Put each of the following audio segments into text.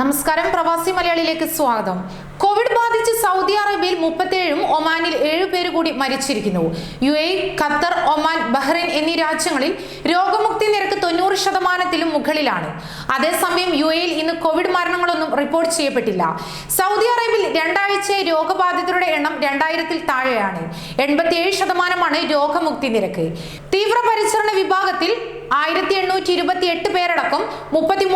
നമസ്കാരം പ്രവാസി മലയാളിയിലേക്ക് സ്വാഗതം. കോവിഡ് ബാധിച്ച് സൗദി അറേബ്യയിൽ മുപ്പത്തേഴും ഒമാനിൽ ഏഴു പേര് കൂടി മരിച്ചിരിക്കുന്നു. U A Qatar Oman Bahrain എന്നീ രാജ്യങ്ങളിൽ രോഗമുക്തി നിരക്ക് തൊണ്ണൂറ് ശതമാനത്തിലും മുകളിലാണ്. അതേസമയം യു എയിൽ ഇന്ന് കോവിഡ് മരണങ്ങളൊന്നും റിപ്പോർട്ട് ചെയ്യപ്പെട്ടില്ല. സൗദി അറേബ്യയിൽ രണ്ടാഴ്ചയായി രോഗബാധിതരുടെ എണ്ണം രണ്ടായിരത്തിൽ താഴെയാണ്. എൺപത്തിയേഴ് ശതമാനമാണ് രോഗമുക്തി നിരക്ക്. തീവ്രപരിചരണ വിഭാഗത്തിൽ ആയിരത്തി എണ്ണൂറ്റി ഇരുപത്തി എട്ട് പേരടക്കം മുപ്പത്തി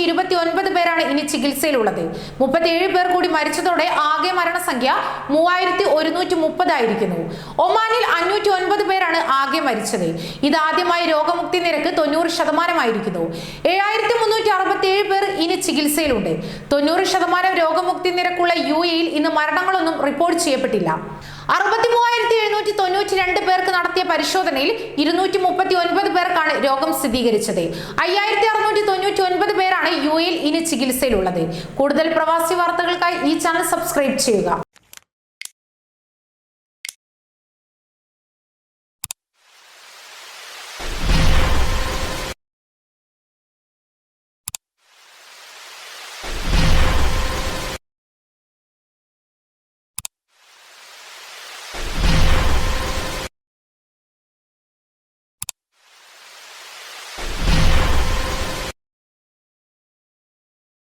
അറുന്നൂറ്റി ഇരുപത്തി ഒൻപത് പേരാണ് ഇനി ചികിത്സയിലുള്ളത്. മുപ്പത്തിയേഴ് പേർ കൂടി മരിച്ചതോടെ ആകെ മരണസംഖ്യ മൂവായിരത്തി ഒരുന്നൂറ്റി മുപ്പതായിരിക്കുന്നു ഒമാനിൽ അഞ്ഞൂറ്റി ഒൻപത് പേരാണ് ആകെ മരിച്ചത്. ഇതാദ്യമായി രോഗമുക്തി നിരക്ക് തൊണ്ണൂറ് ശതമാനമായിരിക്കുന്നു. ഏഴായിരത്തി മുന്നൂറ്റി അറുപത്തി ഏഴ് പേർ ഇനി ചികിത്സയിലുണ്ട്. തൊണ്ണൂറ് ശതമാനം രോഗമുക്തി നിരക്കുള്ള യു എയിൽ ഇന്ന് മരണങ്ങളൊന്നും റിപ്പോർട്ട് ചെയ്യപ്പെട്ടില്ല. അറുപത്തി മൂവായിരത്തി എഴുന്നൂറ്റി തൊണ്ണൂറ്റി രണ്ട് പേർക്ക് നടത്തിയ പരിശോധനയിൽ ഇരുന്നൂറ്റി മുപ്പത്തി ഒൻപത് പേർക്കാണ് രോഗം സ്ഥിരീകരിച്ചത്. അയ്യായിരത്തി അറുന്നൂറ്റി തൊണ്ണൂറ്റി ഒൻപത് പേരാണ് യു എയിൽ ഇനി ചികിത്സയിലുള്ളത്. കൂടുതൽ പ്രവാസി വാർത്തകൾക്കായി ഈ ചാനൽ സബ്സ്ക്രൈബ് ചെയ്യുക.